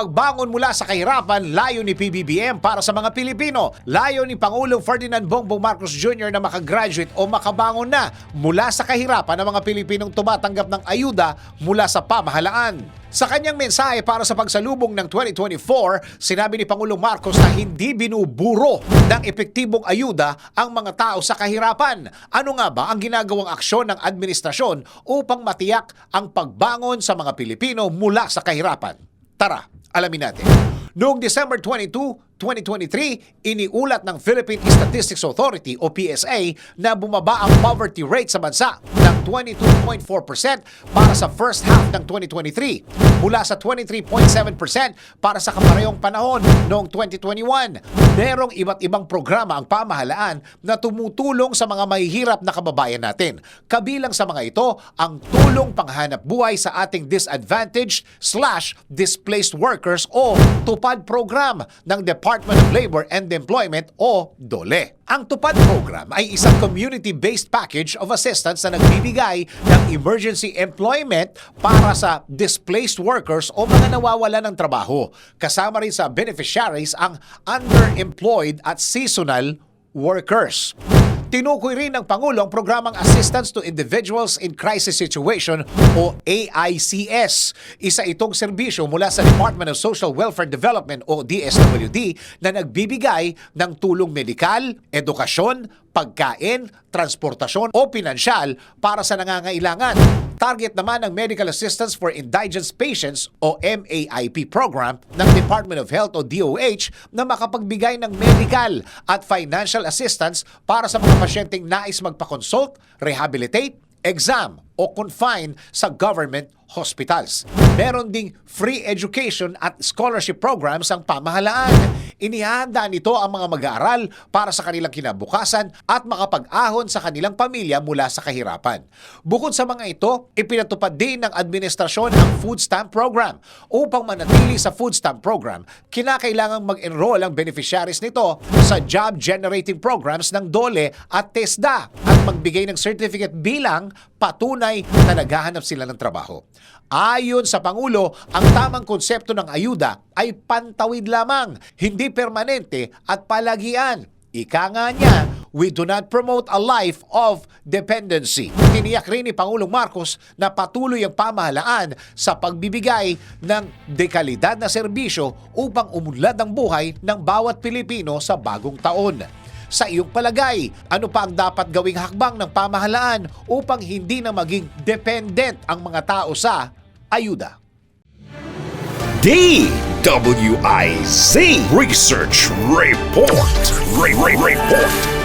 Pagbangon mula sa kahirapan, layo ni PBBM para sa mga Pilipino. Layo ni Pangulong Ferdinand Bongbong Marcos Jr. na makagraduate o makabangon na mula sa kahirapan ng mga Pilipinong tumatanggap ng ayuda mula sa pamahalaan. Sa kanyang mensahe para sa pagsalubong ng 2024, sinabi ni Pangulong Marcos na hindi binuburo ng epektibong ayuda ang mga tao sa kahirapan. Ano nga ba ang ginagawang aksyon ng administrasyon upang matiyak ang pagbangon sa mga Pilipino mula sa kahirapan? Tara, alamin natin. Noong December 22, 2023, iniulat ng Philippine Statistics Authority o PSA na bumaba ang poverty rate sa bansa ng 22.4% para sa first half ng 2023 mula sa 23.7% para sa kaparehong panahon noong 2021. Merong iba't ibang programa ang pamahalaan na tumutulong sa mga mahihirap na kababayan natin. Kabilang sa mga ito ang tulong panghanap buhay sa ating disadvantaged slash displaced workers o TUPAD program ng Department of Labor and Employment o DOLE. Ang TUPAD program ay isang community-based package of assistance na nagbibigay ng emergency employment para sa displaced workers o mga nawawala ng trabaho. Kasama rin sa beneficiaries ang underemployed at seasonal workers. Tinukoy rin ng Pangulo ang programang Assistance to Individuals in Crisis Situation o AICS. Isa itong serbisyo mula sa Department of Social Welfare Development o DSWD na nagbibigay ng tulong medikal, edukasyon, pagkain, transportasyon o pinansyal para sa nangangailangan. Target naman ng Medical Assistance for Indigent Patients o MAIP program ng Department of Health o DOH na makapagbigay ng medical at financial assistance para sa mga pasyenteng nais magpa-consult, rehabilitate, exam o confine sa government hospitals. Meron ding free education at scholarship programs ang pamahalaan. Inihanda nito ang mga mag-aaral para sa kanilang kinabukasan at makapag-ahon sa kanilang pamilya mula sa kahirapan. Bukod sa mga ito, ipinatupad din ng administrasyon ang food stamp program. Upang manatili sa food stamp program, kinakailangang mag-enroll ang beneficiaries nito sa job generating programs ng DOLE at TESDA at magbigay ng certificate bilang patunay na naghahanap sila ng trabaho. Ayon sa Pangulo, ang tamang konsepto ng ayuda ay pantawid lamang, hindi permanente at palagian. Ika nga niya, we do not promote a life of dependency. Tiniyak rin ni Pangulong Marcos na patuloy ang pamahalaan sa pagbibigay ng dekalidad na serbisyo upang umunlad ang buhay ng bawat Pilipino sa bagong taon. Sa iyong palagay, ano pa ang dapat gawing hakbang ng pamahalaan upang hindi na maging dependent ang mga tao sa ayuda? DWIZ Research Report. Re- Re- Report.